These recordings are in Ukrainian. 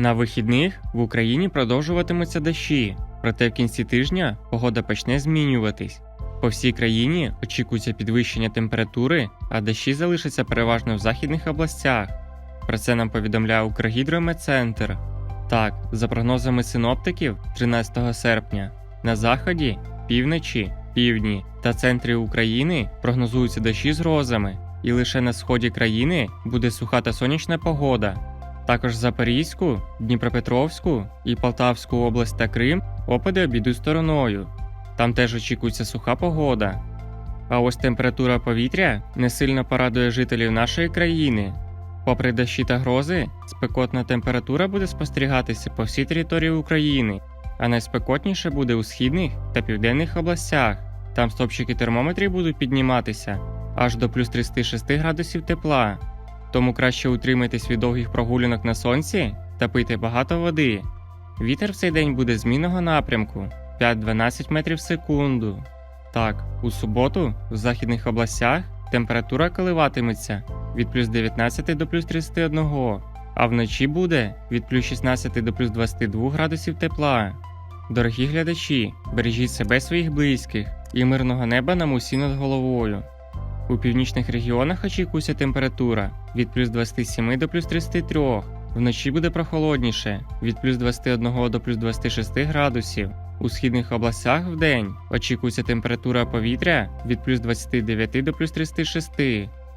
На вихідних в Україні продовжуватимуться дощі, проте в кінці тижня погода почне змінюватись. По всій країні очікується підвищення температури, а дощі залишаться переважно в західних областях. Про це нам повідомляє Укргідрометцентр. Так, за прогнозами синоптиків, 13 серпня на заході, півночі, півдні та центрі України прогнозуються дощі з грозами, і лише на сході країни буде суха та сонячна погода. Також Запорізьку, Дніпропетровську і Полтавську область та Крим опади обійдуть стороною. Там теж очікується суха погода. А ось температура повітря не сильно порадує жителів нашої країни. Попри дощі та грози, спекотна температура буде спостерігатися по всій території України, а найспекотніше буде у східних та південних областях. Там стопчики термометрів будуть підніматися аж до плюс 36 градусів тепла. Тому краще утримайтесь від довгих прогулянок на сонці та пийте багато води. Вітер в цей день буде змінного напрямку 5-12 метрів в секунду. Так, у суботу в західних областях температура коливатиметься від плюс 19 до плюс 31, а вночі буде від плюс 16 до плюс 22 градусів тепла. Дорогі глядачі, бережіть себе своїх близьких і мирного неба нам усі над головою. У північних регіонах очікується температура від плюс 27 до плюс 33. Вночі буде прохолодніше від плюс 21 до плюс 26 градусів. У східних областях в день очікується температура повітря від плюс 29 до плюс 36,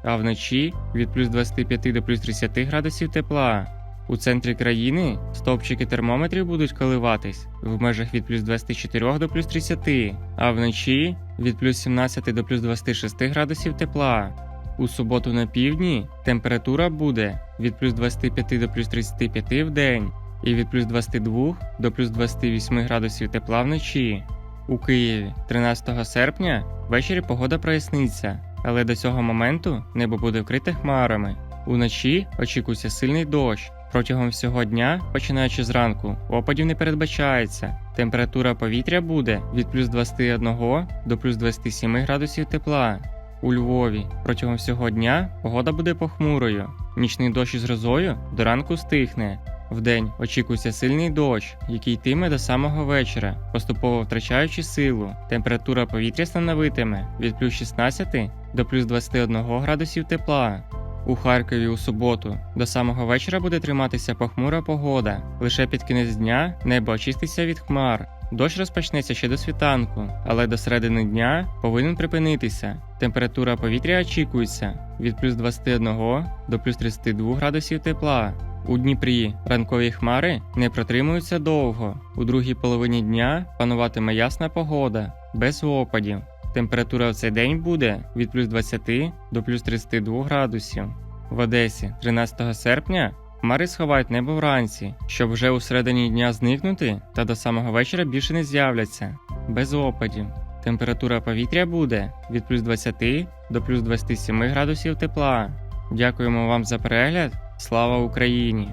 а вночі від плюс 25 до плюс 30 градусів тепла. У центрі країни стовпчики термометрів будуть коливатись в межах від плюс 24 до плюс 30, а вночі від плюс 17 до плюс 26 градусів тепла. У суботу на півдні температура буде від плюс 25 до плюс 35 в день і від плюс 22 до плюс 28 градусів тепла вночі. У Києві 13 серпня ввечері погода проясниться, але до цього моменту небо буде вкрите хмарами. Уночі очікується сильний дощ. Протягом всього дня, починаючи зранку, опадів не передбачається. Температура повітря буде від плюс 21 до плюс 27 градусів тепла. У Львові протягом всього дня погода буде похмурою. Нічний дощ із грозою до ранку стихне. Вдень очікується сильний дощ, який йтиме до самого вечора, поступово втрачаючи силу. Температура повітря становитиме від плюс 16 до плюс 21 градусів тепла. У Харкові у суботу до самого вечора буде триматися похмура погода. Лише під кінець дня небо очиститься від хмар. Дощ розпочнеться ще до світанку, але до середини дня повинен припинитися. Температура повітря очікується від плюс 21 до плюс 32 градусів тепла. У Дніпрі ранкові хмари не протримуються довго. У другій половині дня пануватиме ясна погода, без опадів. Температура в цей день буде від плюс 20 до плюс 32 градусів. В Одесі 13 серпня хмари сховають небо вранці, щоб вже у середині дня зникнути та до самого вечора більше не з'являться. Без опадів. Температура повітря буде від плюс 20 до плюс 27 градусів тепла. Дякуємо вам за перегляд. Слава Україні!